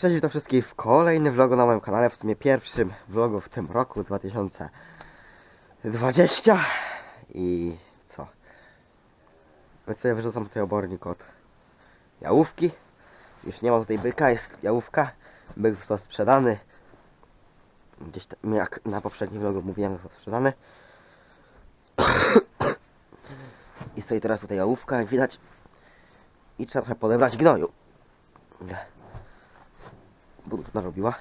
Cześć, witam wszystkich w kolejnym vlogu na moim kanale, w sumie pierwszym vlogu w tym roku 2020 i co? Sobie wyrzucam tutaj obornik od jałówki. Już nie ma tutaj byka, jest jałówka. Byk został sprzedany. Gdzieś tam, jak na poprzednim vlogu mówiłem, został sprzedany. I stoi teraz tutaj jałówka, jak widać. I trzeba trochę podebrać gnoju. Budów narobiła.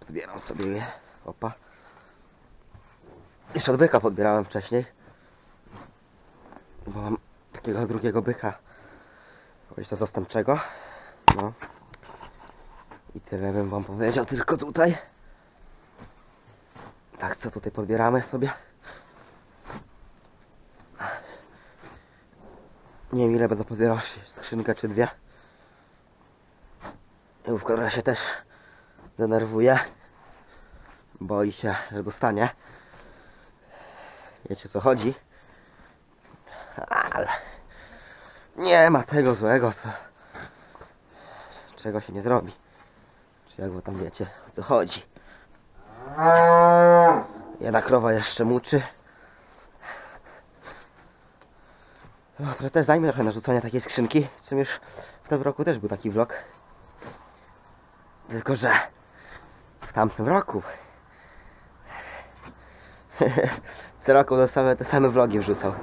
Podbieram sobie je. Opa. Jeszcze od byka podbierałem wcześniej. Bo mam takiego drugiego byka. Jeszcze zastępczego. No. I tyle bym wam powiedział tylko tutaj. Tak, co tutaj podbieramy sobie. Nie wiem ile będę podbierał, skrzynkę czy dwie. Która się też denerwuje. Boi się, że dostanie. Wiecie co chodzi. Ale nie ma tego złego, co, czego się nie zrobi. Czy jak wy tam wiecie o co chodzi. Jedna krowa jeszcze muczy. No, trochę też zajmie trochę narzucania takiej skrzynki. Czym już w tym roku też był taki vlog. Tylko, że w tamtym roku co roku te same, te same vlogi wrzucał.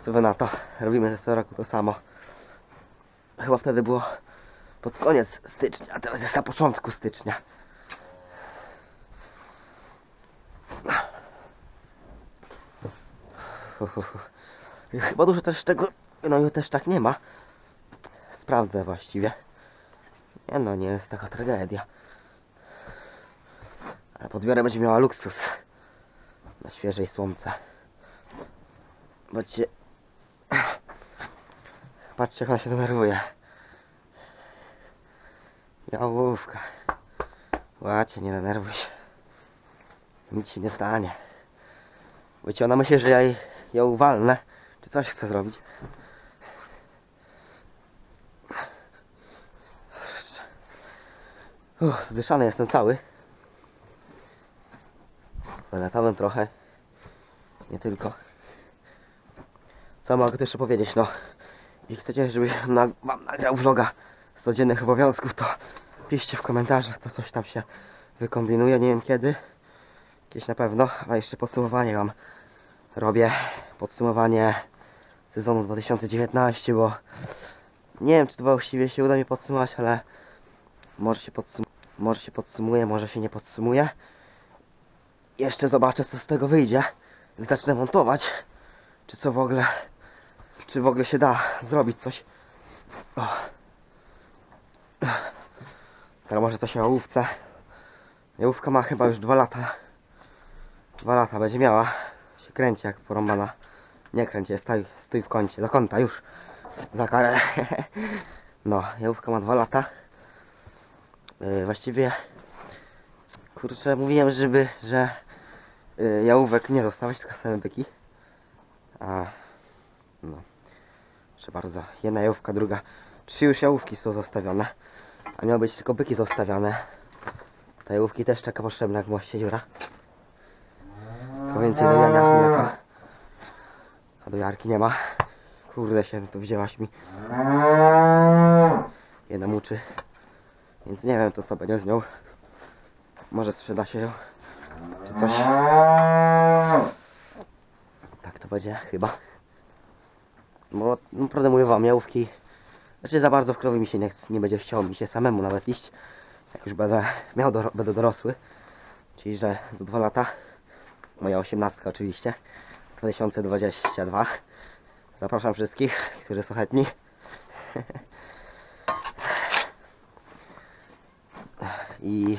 Co wy na to? Robimy co roku to samo. Chyba wtedy było pod koniec stycznia, a teraz jest na początku stycznia. Chyba dużo też tego, no i też tak nie ma. Sprawdzę właściwie. Nie no, nie jest taka tragedia. Ale podbiorę będzie miała luksus. Na świeżej słońce. Patrzcie. Patrzcie jak ona się denerwuje. Jałówka. Łacie, nie denerwuj się. Nic się nie stanie. Wiecie, ona myśli, że ja jej, ją walnę. Czy coś chce zrobić. Uff, zdyszany jestem cały. Latałem trochę. Nie tylko. Co mogę jeszcze powiedzieć, no. Jeśli chcecie, żeby na, wam nagrał vloga z codziennych obowiązków, to piszcie w komentarzach, to coś tam się wykombinuje, nie wiem kiedy. Kiedyś na pewno, a jeszcze podsumowanie wam robię. Podsumowanie sezonu 2019, bo nie wiem, czy to właściwie się uda mi podsumować, ale może się, podsum może się podsumuje, może się nie podsumuje. Jeszcze zobaczę, co z tego wyjdzie. Jak zacznę montować, czy co w ogóle, czy w ogóle się da zrobić coś. O. Teraz może coś o ołówce. Jałówka ma chyba już dwa lata. Dwa lata będzie miała. Się kręci jak porąbana. Nie kręci, stój, stój w kącie. Do kąta już. Za karę. No, jałówka ma dwa lata. Yy, właściwie kurczę mówiłem, żeby, że yy, jałówek nie zostawiać, tylko same byki. A no. Proszę bardzo. Jedna jałówka, druga. Trzy już jałówki są zostawione. A miały być tylko byki zostawione. Te jałówki też taka potrzebna jak moście dziura. To więcej do jania. A do jarki nie ma. Kurde się tu wzięłaś mi. Jedna muczy. Więc nie wiem to co będzie z nią. Może sprzeda się ją. Czy coś. Tak to będzie chyba. Bo naprawdę mówię wam, jałówki. Znaczy za bardzo w krowy mi się nie, nie będzie chciało mi się samemu nawet iść. Jak już będę miał doro będę dorosły. Czyli że za dwa lata. Moja osiemnastka oczywiście. 2022. Zapraszam wszystkich, którzy są chętni. I,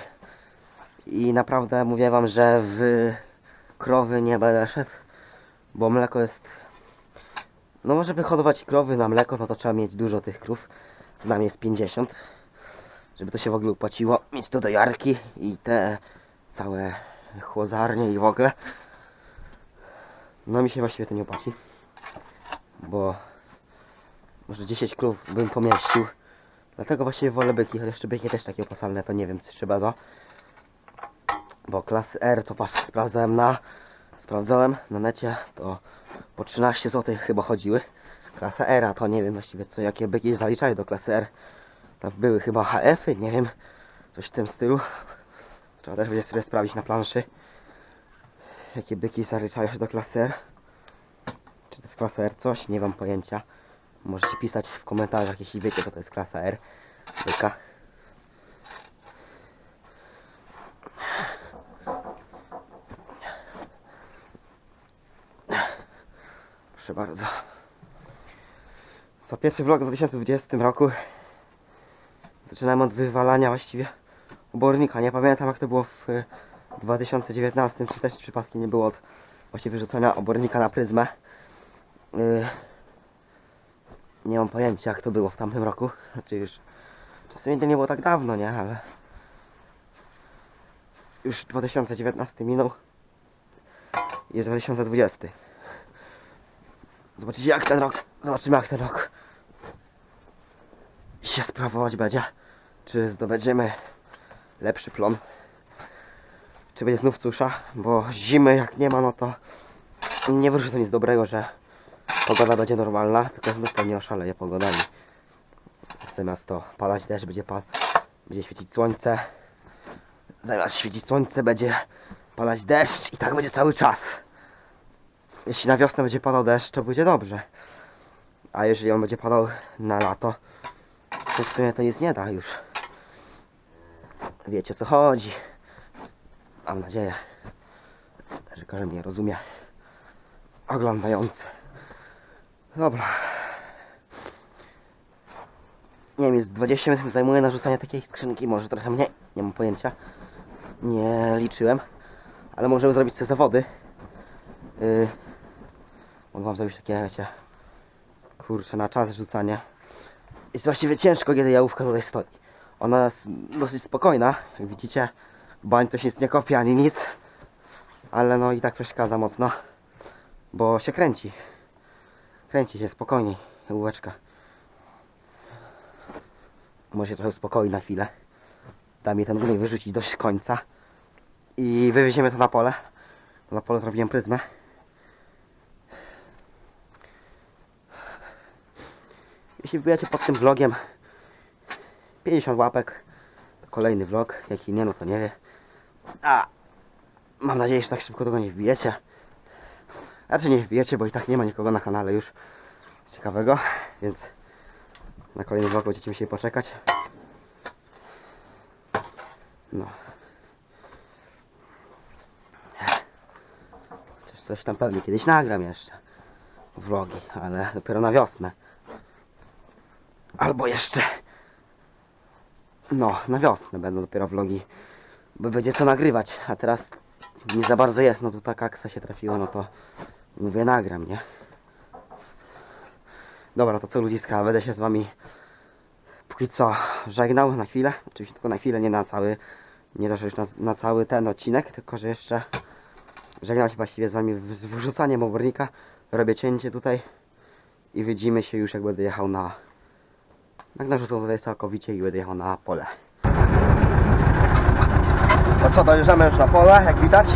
I naprawdę mówię wam, że w krowy nie będę szedł, bo mleko jest... No żeby hodować krowy na mleko, no to trzeba mieć dużo tych krów, co najmniej jest 50, żeby to się w ogóle opłaciło, mieć to do jarki i te całe chłozarnie i w ogóle. No mi się właściwie to nie opłaci, bo może 10 krów bym pomieścił, Dlatego właściwie wolę byki, chociaż jeszcze byki też takie opłacalne, to nie wiem, czy trzeba go. Bo klasy R, to patrz, sprawdzałem na, sprawdzałem na necie, to po 13 zł chyba chodziły. Klasa R, a to nie wiem właściwie co, jakie byki zaliczają do klasy R. Tam były chyba HF-y, nie wiem, coś w tym stylu. Trzeba też będzie sobie sprawdzić na planszy, jakie byki zaliczają się do klasy R. Czy to jest klasa R coś? Nie mam pojęcia. Możecie pisać w komentarzach, jeśli wiecie co to jest klasa R. Byka. Proszę bardzo. Co pierwszy vlog w 2020 roku zaczynałem od wywalania właściwie obornika. Nie pamiętam jak to było w y, 2019, czy też przypadkiem nie było od właściwie wyrzucania obornika na pryzmę. Y, nie mam pojęcia jak to było w tamtym roku. Znaczy już czasami to nie było tak dawno, nie? Ale już 2019 minął. Jest 2020. Zobaczycie jak ten rok, zobaczymy jak ten rok się sprawować będzie. Czy zdobędziemy lepszy plon. Czy będzie znów susza, bo zimy jak nie ma, no to nie wróży to nic dobrego, że pogoda będzie normalna, tylko znów pewnie oszaleje pogodami. Zamiast to padać deszcz, będzie, pa będzie świecić słońce. Zamiast świecić słońce, będzie padać deszcz i tak będzie cały czas. Jeśli na wiosnę będzie padał deszcz, to będzie dobrze. A jeżeli on będzie padał na lato, to w sumie to nic nie da już. Wiecie o co chodzi. Mam nadzieję, że każdy mnie rozumie. Oglądający. Dobra. Nie wiem, jest 20 minut zajmuje narzucanie takiej skrzynki, może trochę mniej, nie mam pojęcia. Nie liczyłem, ale możemy zrobić te zawody. Yy, mogę wam zrobić takie, wiecie, kurczę, na czas rzucanie. Jest właściwie ciężko, kiedy jałówka tutaj stoi. Ona jest dosyć spokojna, jak widzicie. Bań to się nic nie kopie ani nic. Ale no i tak przeszkadza mocno. Bo się kręci. Kręci się spokojniej, jałóweczka. Może się trochę uspokoi na chwilę. Da mi ten gnój wyrzucić do końca. I wywieziemy to na pole. Na pole zrobiłem pryzmę. Jeśli wbijacie pod tym vlogiem 50 łapek, to kolejny vlog. Jaki nie, no to nie wie. A mam nadzieję, że tak szybko tego nie wbijecie. Raczej nie wbijecie, bo i tak nie ma nikogo na kanale już ciekawego, więc na kolejny vlog będziecie musieli poczekać. No. Chociaż coś tam pewnie kiedyś nagram jeszcze. Vlogi, ale dopiero na wiosnę. Albo jeszcze. No, na wiosnę będą dopiero vlogi. Bo będzie co nagrywać, a teraz nie za bardzo jest, no to taka aksa się trafiła, no to mówię nagram, nie? Dobra, to co ludziska, będę się z wami póki co żegnał na chwilę. Oczywiście tylko na chwilę, nie na cały, nie że już na, na cały ten odcinek, tylko że jeszcze żegnam się właściwie z wami z wyrzucaniem obornika. Robię cięcie tutaj i widzimy się już jak będę jechał na jak narzucą tutaj całkowicie i będę jechał na pole. No co, dojeżdżamy już na pole, jak widać.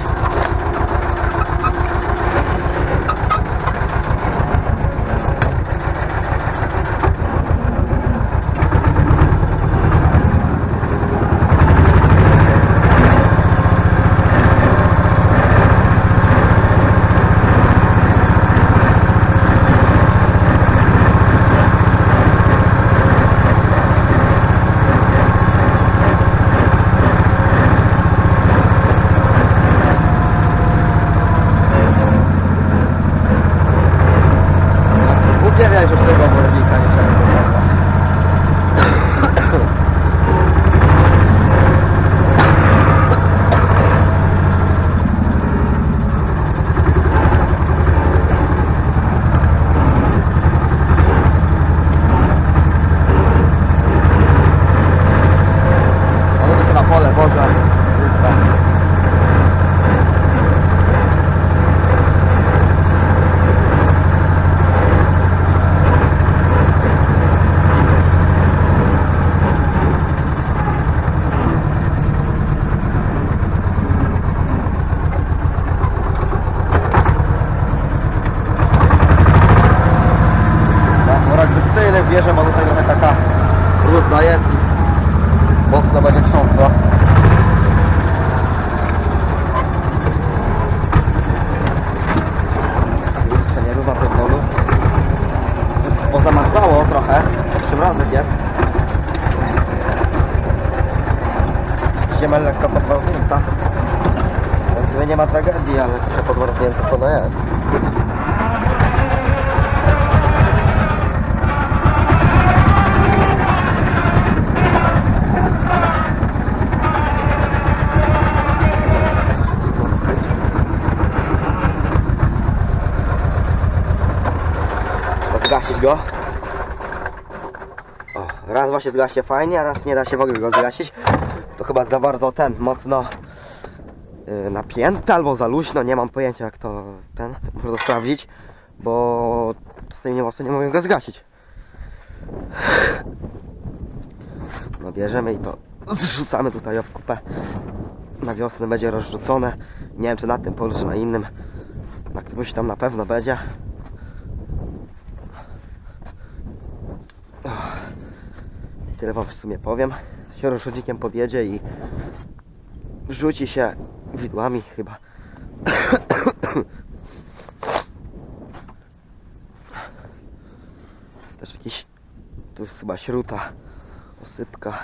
Zgasić go. O, raz właśnie zgaśnie fajnie, a raz nie da się w ogóle go zgasić. To chyba za bardzo ten, mocno yy, albo za luźno, nie mam pojęcia jak to ten, muszę sprawdzić, bo z tym nie mocno nie mogę go zgasić. No bierzemy i to zrzucamy tutaj w kupę. Na wiosnę będzie rozrzucone. Nie wiem czy na tym polu, czy na innym. Na którymś tam na pewno będzie. Tyle wam w sumie powiem. Się rozrzutnikiem podjedzie i wrzuci się widłami chyba. Też jakiś tu jest chyba śruta, osypka.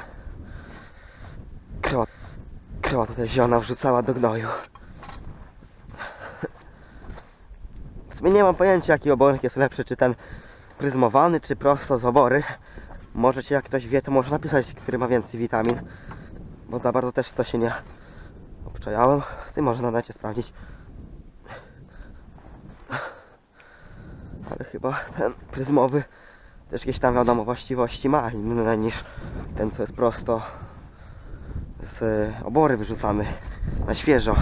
Kryła, kryła tutaj ziona wrzucała do gnoju. W sumie nie mam pojęcia jaki obornik jest lepszy, czy ten pryzmowany, czy prosto z obory. Możecie, jak ktoś wie, to może napisać, który ma więcej witamin. Bo za bardzo też to się nie obczajałem. Z tym można sprawdzić. Ale chyba ten pryzmowy też jakieś tam wiadomo właściwości ma inne niż ten, co jest prosto z obory wyrzucany na świeżo.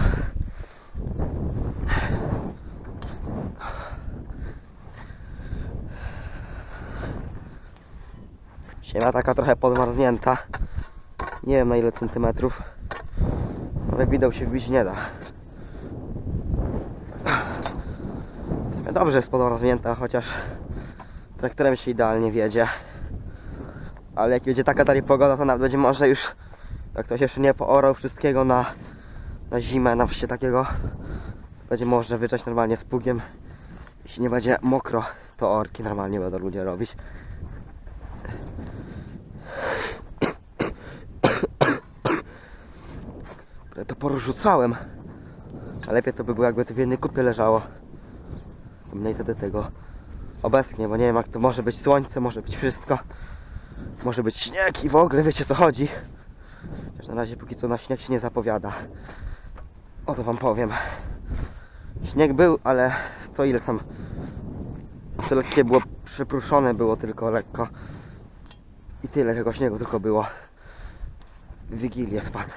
Ziemia taka trochę podmarznięta. Nie wiem na ile centymetrów. Ale widał się wbić nie da. Dobrze jest podmarznięta, chociaż traktorem się idealnie wiedzie. Ale jak będzie taka dalej pogoda, to nawet będzie może już, jak ktoś jeszcze nie poorał wszystkiego na, na zimę, na wście takiego, będzie można wyczać normalnie z pługiem. Jeśli nie będzie mokro, to orki normalnie będą ludzie robić. To porzucałem. A lepiej to by było jakby to w jednej kupie leżało. Mniej wtedy tego obecnie, bo nie wiem jak to może być słońce, może być wszystko. Może być śnieg i w ogóle wiecie co chodzi. Chociaż na razie póki co na śnieg się nie zapowiada. O to wam powiem. Śnieg był, ale to ile tam to lekkie było przypruszone było tylko lekko. I tyle tego śniegu tylko było. Wigilię spadł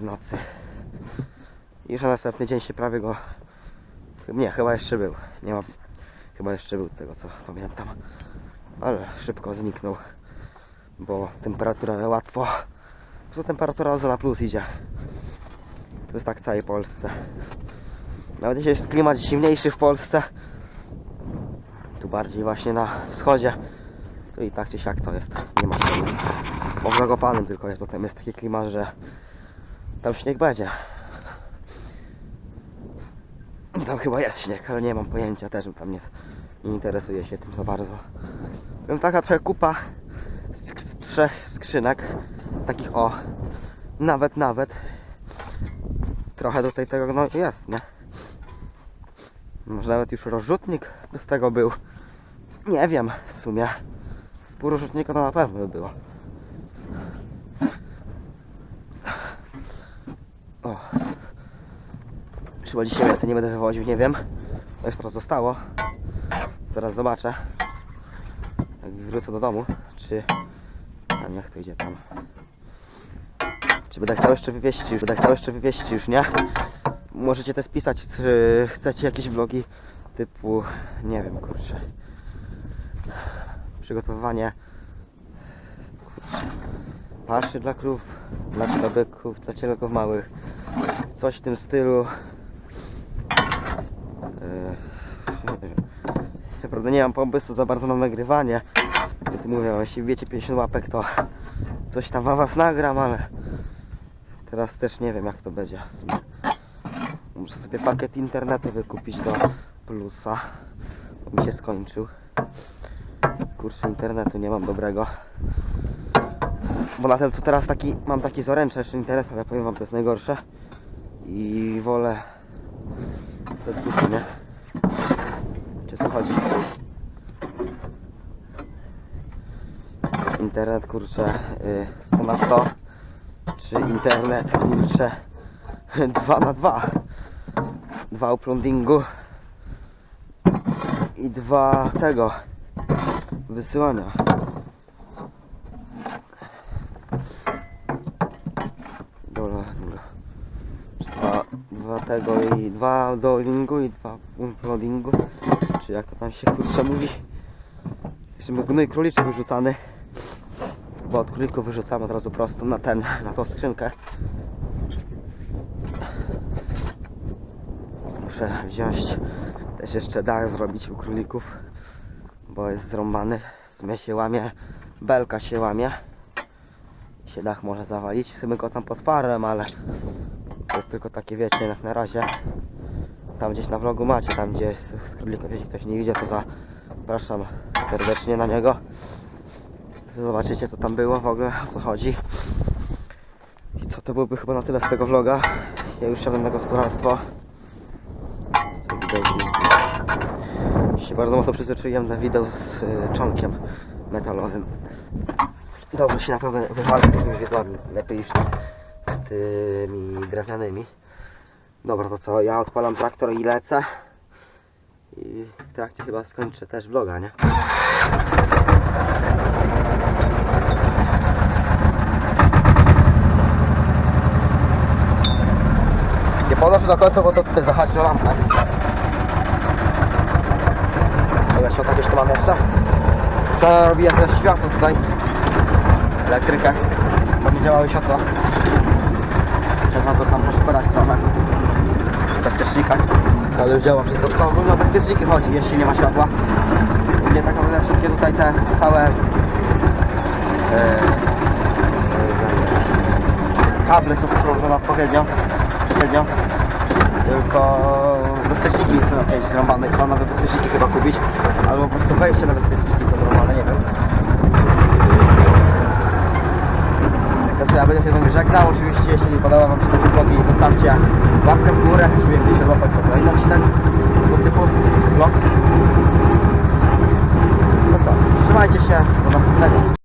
w nocy. Już na następny dzień się prawie go... Nie, chyba jeszcze był. Nie ma... Chyba jeszcze był tego co pamiętam. Ale szybko zniknął. Bo temperatura łatwo... Co temperatura ozona plus idzie. To jest tak w całej Polsce. Nawet jeśli jest klimat zimniejszy w Polsce, tu bardziej właśnie na wschodzie, to i tak czy siak to jest. Nie ma śniegu. Po Zakopanem tylko jest, potem jest taki klimat, że tam śnieg będzie. Tam chyba jest śnieg, ale nie mam pojęcia też, tam nie, nie interesuję się tym za bardzo. Wiem taka trochę kupa z, z trzech skrzynek, takich o, nawet, nawet. Trochę tutaj tego no jest, nie? Może nawet już rozrzutnik z tego był. Nie wiem w sumie. Z pół rozrzutnika to na pewno by było. O. Chyba dzisiaj więcej nie będę wywoził, nie wiem. To już teraz zostało. Zaraz zobaczę. Jak wrócę do domu, czy... A niech to idzie tam. Czy będę chciał jeszcze wywieźć, czy już będę chciał jeszcze wywieźć, czy już nie? Możecie też pisać, czy chcecie jakieś vlogi typu, nie wiem, kurczę. Przygotowywanie kurczę, paszy dla krów, dla cielobyków, dla cielogów małych. Coś w tym stylu. Yy, Naprawdę nie mam pomysłu za bardzo na nagrywanie. Więc mówię, jeśli wiecie 50 łapek, to coś tam wam was nagram, ale teraz też nie wiem jak to będzie. W sumie. Muszę sobie pakiet internetu wykupić do plusa. Bo mi się skończył. Kurczę internetu nie mam dobrego. Bo na tym co teraz taki, mam taki zoręcze jeszcze interes, ale powiem wam to jest najgorsze. I wolę bez busy, nie? Co chodzi? Internet kurczę y, 100 na 100 Czy internet kurczę 2 na 2 Dwa uploadingu I dwa tego Wysyłania. Downloadingu dwa, dwa tego i dwa downloadingu i dwa uploadingu Czy jak to tam się kurczę mówi Jeszcze był gnój króliczy wyrzucany bo od królików wyrzucamy od razu prosto na ten, na tą skrzynkę. Muszę wziąć też jeszcze dach zrobić u królików, bo jest zrąbany. Smie się łamie, belka się łamie. I się dach może zawalić. Chcemy go tam podparłem, ale to jest tylko takie wiecie, jak na razie. Tam gdzieś na vlogu macie, tam gdzie jest z jeśli ktoś nie widzi, to zapraszam serdecznie na niego. Zobaczycie co tam było w ogóle, o co chodzi. I co to byłoby chyba na tyle z tego vloga. Ja już siadam na gospodarstwo. Się bardzo mocno przyzwyczaiłem na wideo z y, czonkiem metalowym. Dobrze się naprawdę wywali, to już jest ładny. Lepiej niż z tymi drewnianymi. Dobra, to co? Ja odpalam traktor i lecę. I w trakcie chyba skończę też vloga, nie? Nie podnoszę do końca, bo to tutaj zachodzi na lampę. Ale światła gdzieś tu mam jeszcze. Wczoraj robiłem też światło tutaj. Elektrykę. Bo nie działały światła. Trzeba to tam poszperać trochę. Bezpiecznikach. Ale już działa wszystko. Tylko ogólnie o bezpieczniki chodzi, jeśli nie ma światła. Nie tak naprawdę wszystkie tutaj te całe... e, kable są poprowadzone odpowiednio. Odpowiednio. Tylko bezpieczniki są jakieś zrąbane. Trzeba nowe bezpieczniki chyba kupić. Albo po prostu wejście na bezpieczniki są zrąbane, nie wiem. Ja będę się z. Oczywiście jeśli podoba wam się ten vlog zostawcie łapkę w górę. Jeśli będziecie złapać to kolejny odcinek tego typu vlog. No co, trzymajcie się.